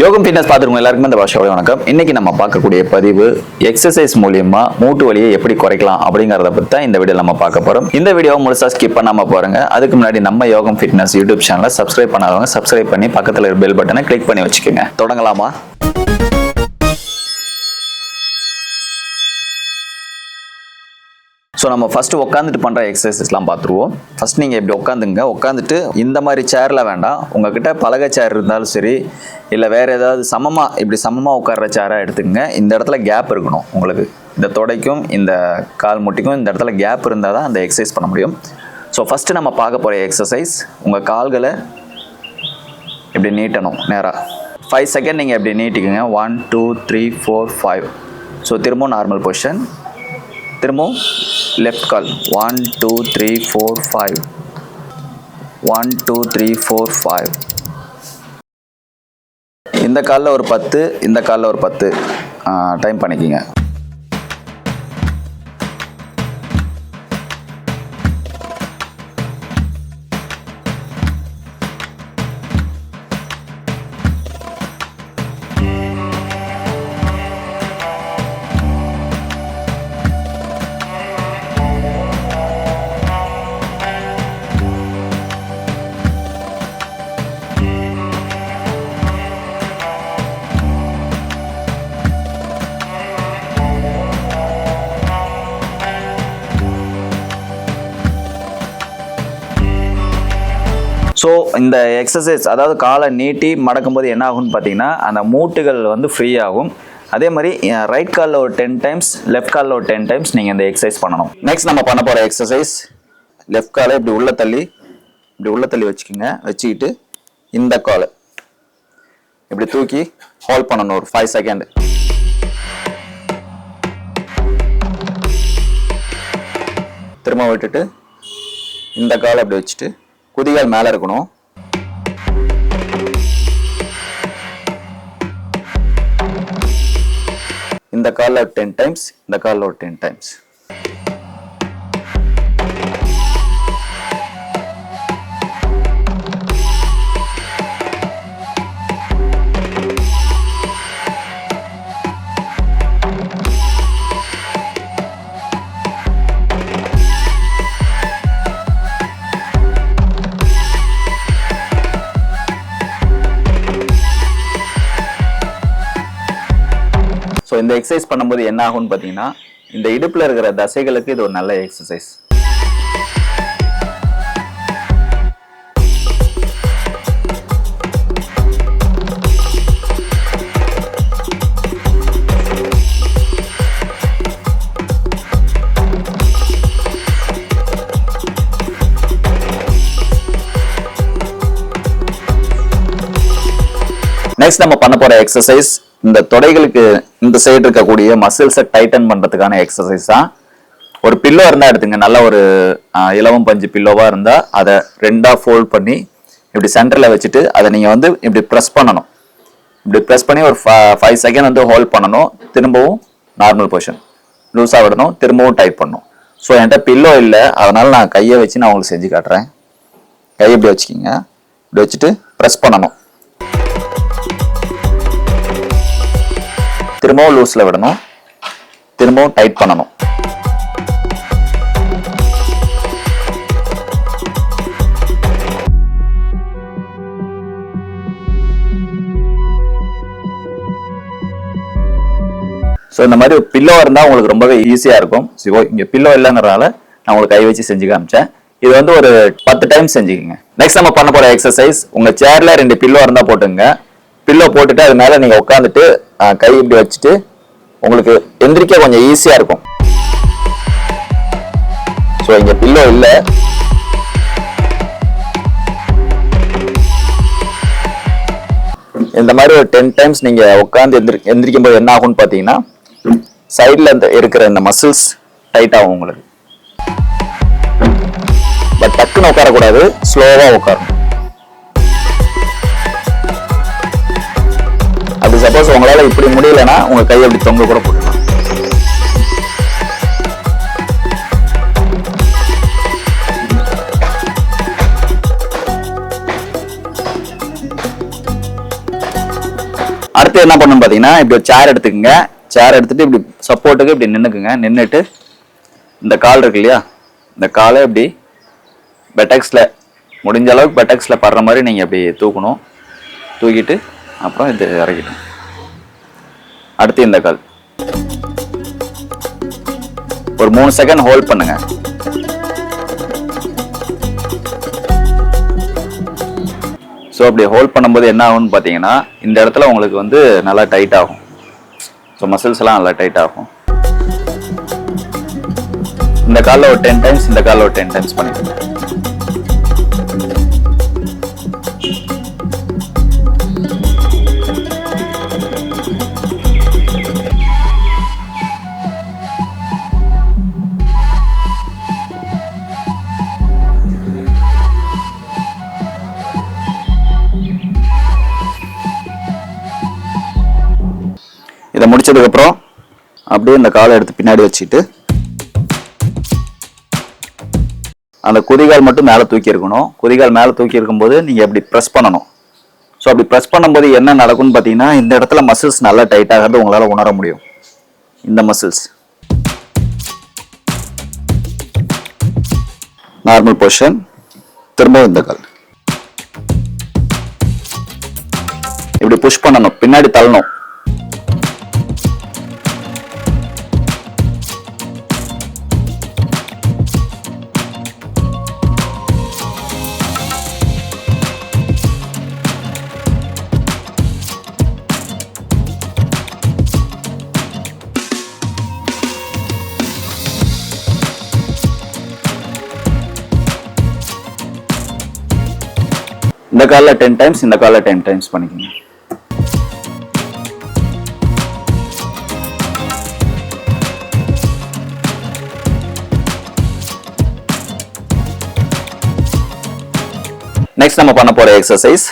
யோகம் ஃபிட்னஸ் பார்த்துருக்கோம் எல்லாருக்குமே இந்த பாஷோட வணக்கம். இன்னைக்கு நம்ம பார்க்கக்கூடிய பதிவு எக்ஸசைஸ் மூலியமா மூட்டு வலியை எப்படி குறைக்கலாம் அப்படிங்கறத பத்தி தான் இந்த வீடியோ நம்ம பார்க்க போறோம். இந்த வீடியோ முழுசா ஸ்கிப் பண்ணாம பாருங்க. அதுக்கு முன்னாடி நம்ம யோகம் ஃபிட்னஸ் யூடியூப் சேனலை சப்ஸ்கிரைப் பண்ணாதவங்க சப்ஸ்கிரைப் பண்ணி பக்கத்துல பெல் பட்டனை கிளிக் பண்ணி வச்சுக்கோங்க. தொடங்கலாமா? ஸோ நம்ம ஃபர்ஸ்ட் உட்காந்துட்டு பண்ணுற எக்ஸசைசஸ்லாம் பார்த்துருவோம் ஃபர்ஸ்ட் நீங்கள் இப்படி உட்காந்துங்க உட்காந்துட்டு இந்த மாதிரி சேரில் வேண்டாம். உங்ககிட்ட பலகை சேர் இருந்தாலும் சரி இல்லை வேறு ஏதாவது சமமாக இப்படி சமமாக உட்கார்ற சேராக எடுத்துக்கங்க. இந்த இடத்துல கேப் இருக்கணும் உங்களுக்கு. இந்த தொடைக்கும் இந்த கால் முட்டிக்கும் இந்த இடத்துல கேப் இருந்தால் தான் அந்த எக்ஸசைஸ் பண்ண முடியும். ஸோ ஃபஸ்ட்டு நம்ம பார்க்க போகிற எக்ஸசைஸ் உங்கள் கால்களை இப்படி நீட்டணும் நேராக ஃபைவ் செகண்ட் நீங்கள் இப்படி நீட்டிக்குங்க. One two three four five so திரும்பவும் நார்மல் பொசிஷன் திரும்பவும் லெஃப்ட் கால் one two three four five one two three four five இந்த காலில் ஒரு பத்து இந்த காலில் ஒரு பத்து. டைம் பண்ணிக்கிங்க. இந்த எக்ஸசைஸ் அதாவது காலை நீட்டி மடக்கும்போது என்ன ஆகும்னு பார்த்தீங்கன்னா அந்த மூட்டுகள் வந்து ஃப்ரீ ஆகும். அதே மாதிரி ரைட் காலில் ஒரு டென் டைம்ஸ் லெஃப்ட் காலில் ஒரு டென் டைம்ஸ் நீங்கள் இந்த எக்ஸசைஸ் பண்ணணும். நெக்ஸ்ட் நம்ம பண்ண போகிற எக்ஸசைஸ் லெஃப்ட் காலை இப்படி உள்ள தள்ளி இப்படி உள்ள தள்ளி வச்சுக்கோங்க. வச்சுக்கிட்டு இந்த காலை இப்படி தூக்கி ஹோல்ட் பண்ணணும் ஒரு ஃபைவ் செகண்ட் திரும்ப விட்டுட்டு இந்த காலை அப்படி வச்சுட்டு குதிகால் மேலே இருக்கணும். இந்த காலில் ஒரு டென் டைம்ஸ் இந்த காலில் ஒரு டென் டைம்ஸ் இந்த எக்ஸசைஸ் பண்ணும்போது என்ன ஆகும்னு பார்த்தீங்கன்னா இந்த இடுப்பில் இருக்கிற தசைகளுக்கு இது ஒரு நல்ல எக்ஸசைஸ் நெக்ஸ்ட் நம்ம பண்ண போற எக்ஸசைஸ் இந்த தொடைகளுக்கு இந்த சைடு இருக்கக்கூடிய மசில்ஸை டைட்டன் பண்ணுறதுக்கான எக்ஸசைஸ் தான். ஒரு பில்லோ இருந்தால் எடுத்துங்க. நல்ல ஒரு ஆஹ், இலவம் பஞ்சு பில்லோவாக இருந்தால் அதை ரெண்டாக ஃபோல்ட் பண்ணி இப்படி சென்டரில் வச்சுட்டு அதை நீங்கள் வந்து இப்படி ப்ரெஸ் பண்ணணும். இப்படி ப்ரெஸ் பண்ணி ஒரு ஃபைவ் செகண்ட் வந்து ஹோல்ட் பண்ணணும். திரும்பவும் நார்மல் பொசிஷன் லூஸாக விடணும். திரும்பவும் டைட் பண்ணணும். ஸோ என்கிட்ட பில்லோ இல்லை. அதனால நான் கையை வச்சு நான் உங்களுக்கு செஞ்சு காட்டுறேன். கையை இப்படி வச்சுக்கிங்க. இப்படி வச்சுட்டு ப்ரெஸ் பண்ணணும். திரும்பவும் லூஸில் விடணும். திரும்பவும் டைட் பண்ணணும். ஸோ இந்த மாதிரி பில்லோ இருந்தால் உங்களுக்கு ரொம்பவே ஈஸியாக இருக்கும். ஸோ இங்கே பில்லோ இல்லைங்கிறனால நான் உங்களுக்கு கை வச்சு செஞ்சு காமிச்சேன். இது வந்து ஒரு பத்து டைம் செஞ்சுக்கோங்க. நெக்ஸ்ட் நம்ம பண்ண போகிற எக்ஸசைஸ் உங்கள் சேரில் ரெண்டு பில்லோ இருந்தால் போட்டுங்க பில்லோ போட்டுட்டு அது மேலே நீங்கள் உட்காந்துட்டு கை இப்படி வச்சுட்டு உங்களுக்கு எந்திரிக்க கொஞ்சம் ஈஸியாக இருக்கும். ஸோ இங்கே பில்லோ இல்லை. இந்த மாதிரி ஒரு டென் டைம்ஸ் நீங்கள் உட்காந்து எந்திரி எந்திரிக்கும் போது என்ன ஆகும்னு பார்த்தீங்கன்னா சைடில் இந்த இருக்கிற இந்த மசில்ஸ் டைட் ஆகும் உங்களுக்கு. பட் டக்குன்னு உட்காரக்கூடாது. ஸ்லோவாக உட்காரணும். அப்படி சப்போஸ் உங்களால இப்படி முடியலன்னா உங்க கையை அப்படி தொங்க கூட போடலாம் அடுத்து என்ன பண்ணணும் பார்த்தீங்கன்னா இப்படி ஒரு சேர் எடுத்துக்கோங்க. சேர் எடுத்துட்டு இப்படி சப்போர்ட்டுக்கு இப்படி நின்றுக்குங்க நின்றுட்டு இந்த கால் இருக்கு இல்லையா? இந்த காலை இப்படி பெட்டக்ஸில் முடிஞ்ச அளவுக்கு பெட்டக்ஸில் படுற மாதிரி நீங்கள் அப்படி தூக்கணும். தூக்கிட்டு அப்புறம் இது இறக்கிட்டோம். அடுத்து இந்த கால். ஒரு மூணு செகண்ட் ஹோல்ட் பண்ணுங்க. ஸோ அப்படி ஹோல்ட் பண்ணும்போது என்ன ஆகும்னு பார்த்தீங்கன்னா இந்த இடத்துல உங்களுக்கு வந்து நல்லா டைட் ஆகும். ஸோ மசில்ஸ் எல்லாம் நல்லா டைட் ஆகும். இந்த காலில் ஒரு டென் டைம்ஸ் இந்த காலில் ஒரு டென் டைம்ஸ் பண்ணிக்கோங்க. வச்சதுக்கப்புறம் அப்படியே இந்த காலை எடுத்து பின்னாடி வச்சுட்டு அந்த குதிகால் மட்டும் மேலே தூக்கி இருக்கணும். குதிகால் மேலே தூக்கி இருக்கும்போது நீங்கள் அப்படி ப்ரெஸ் பண்ணணும். ஸோ அப்படி ப்ரெஸ் பண்ணும்போது என்ன நடக்கும்னு பார்த்தீங்கன்னா இந்த இடத்துல மசில்ஸ் நல்லா டைட் ஆகிறது உங்களால் உணர முடியும். இந்த மசில்ஸ் நார்மல் பொசிஷன் திரும்ப இந்த கால். இப்படி புஷ் பண்ணணும். பின்னாடி தள்ளணும். இந்த காலில் டென் டைம்ஸ் இந்த காலில் டென் டைம்ஸ் பண்ணிக்கோங்க. நெக்ஸ்ட் நம்ம பண்ண போகிற எக்ஸசைஸ்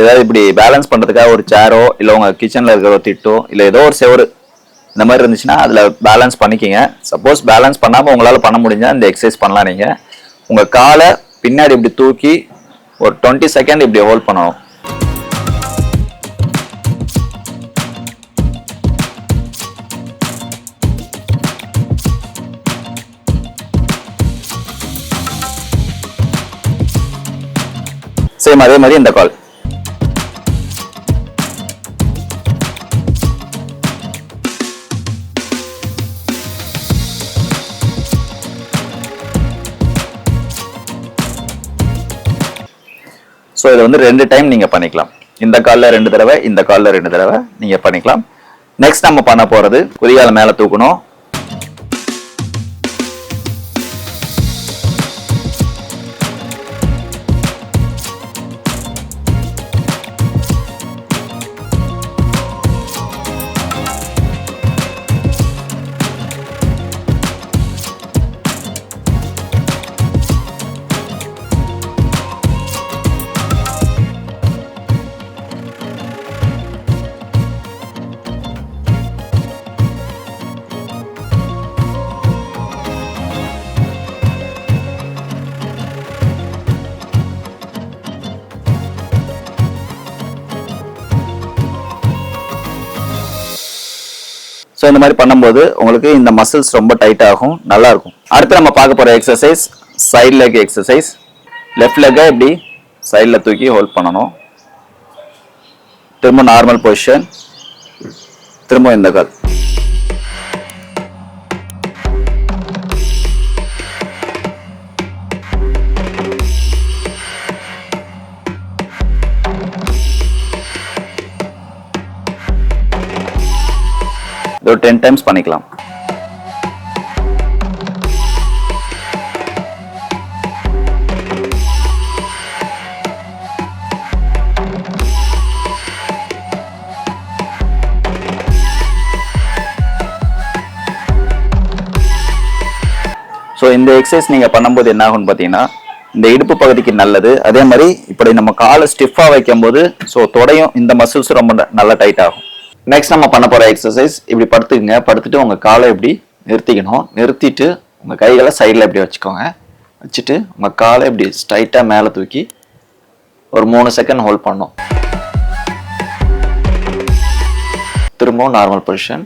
ஏதாவது இப்படி பேலன்ஸ் பண்ணுறதுக்காக ஒரு சேரோ இல்லை உங்கள் கிச்சனில் இருக்கிற ஒரு திட்டோ இல்லை ஏதோ ஒரு செவரு இந்த மாதிரி இருந்துச்சுன்னா அதில் பேலன்ஸ் பண்ணிக்கிங்க. சப்போஸ் பேலன்ஸ் பண்ணாமல் உங்களால் பண்ண முடிஞ்சால் இந்த எக்ஸசைஸ் பண்ணலாம் நீங்கள் உங்கள் காலை பின்னாடி இப்படி தூக்கி ஒரு டுவெண்ட்டி செகண்ட் இப்படி ஹோல்ட் பண்ணணும். சேம் அதே மாதிரி இந்த கால் ஸோ இதை வந்து ரெண்டு டைம் நீங்கள் பண்ணிக்கலாம். இந்த காலில் ரெண்டு தடவை இந்த காலில் ரெண்டு தடவை நீங்கள் பண்ணிக்கலாம். நெக்ஸ்ட் நம்ம பண்ண போகிறது குதிகால மேலே தூக்கணும். ஸோ இந்த மாதிரி பண்ணும்போது உங்களுக்கு இந்த மசில்ஸ் ரொம்ப டைட் ஆகும் அடுத்து நம்ம பார்க்க போகிற exercise side leg exercise left லெக்கை இப்படி சைடில் தூக்கி ஹோல்ட் பண்ணணும். திரும்ப நார்மல் பொசிஷன் திரும்ப இந்த கால். டென் டைம்ஸ் பண்ணிக்கலாம். ஸோ இந்த எக்ஸசைஸ் நீங்கள் பண்ணும்போது என்ன ஆகும்னு பார்த்தீங்கன்னா இந்த இடுப்பு பகுதிக்கு நல்லது. அதே மாதிரி இப்படி நம்ம காலை ஸ்டிஃபாக வைக்கும்போது ஸோ தொடையும் இந்த மசில்ஸும் ரொம்ப நல்லா டைட் ஆகும். நெக்ஸ்ட் நம்ம பண்ண போகிற எக்ஸசைஸ் இப்படி படுத்துக்குங்க. படுத்துட்டு உங்கள் காலை இப்படி நிறுத்திக்கணும். நிறுத்திட்டு உங்கள் கைகளை சைடில் இப்படி வச்சுக்கோங்க. வச்சுட்டு உங்கள் காலை இப்படி ஸ்ட்ரைட்டாக மேலே தூக்கி ஒரு மூணு செகண்ட் ஹோல்ட் பண்ணும் திரும்பவும் நார்மல் பொசிஷன்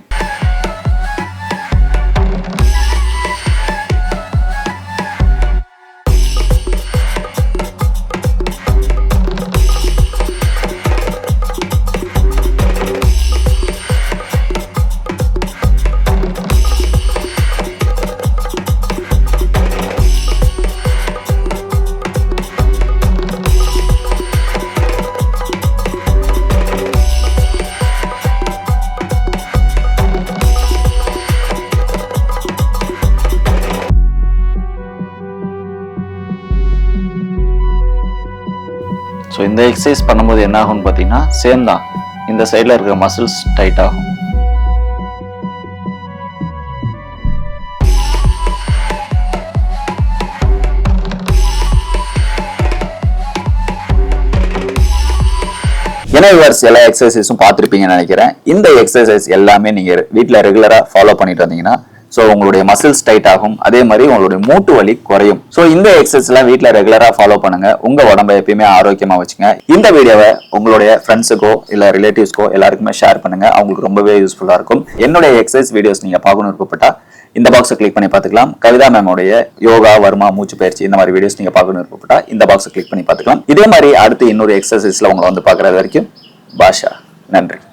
இந்த எக்ஸசைஸ் பண்ணும்போது என்ன ஆகும்னு பார்த்தீங்கன்னா சேம் தான். இந்த சைடில் இருக்க மசில்ஸ் டைட் ஆகும். ஏன்னா எல்லா எக்ஸசைஸும் பார்த்துருப்பீங்கன்னு நினைக்கிறேன். இந்த எக்ஸசைஸ் எல்லாமே நீங்கள் வீட்டில் ரெகுலராக ஃபாலோ பண்ணிட்டு வந்தீங்கன்னா ஸோ உங்களுடைய மசில்ஸ் டைட் ஆகும். அதே மாதிரி உங்களுடைய மூட்டு வலி குறையும். ஸோ இந்த எக்ஸசைஸ் எல்லாம் வீட்டில் ரெகுலராக ஃபாலோ பண்ணுங்க. உங்க உடம்ப எப்பயுமே ஆரோக்கியமா வச்சுங்க. இந்த வீடியோவை உங்களுடைய ஃப்ரெண்ட்ஸுக்கோ இல்லை ரிலேட்டிவ்ஸ்க்கோ எல்லாருக்குமே ஷேர் பண்ணுங்க. அவங்களுக்கு ரொம்பவே யூஸ்ஃபுல்லாக இருக்கும். என்னுடைய எக்ஸசைஸ் வீடியோஸ் நீங்க பார்க்கணும் விருப்பப்பட்டா இந்த பாக்ஸை கிளிக் பண்ணி பார்த்துக்கலாம். கவிதா மேமோடைய யோகா வர்மா மூச்சு பயிற்சி இந்த மாதிரி வீடியோஸ் நீங்க பார்க்கணும் விருப்பப்பட்டா இந்த பாக்ஸை கிளிக் பண்ணி பார்த்துக்கலாம். இதே மாதிரி அடுத்து இன்னொரு எக்ஸசைஸ்ல உங்களை வந்து பார்க்குறது வரைக்கும் பாஷா. நன்றி.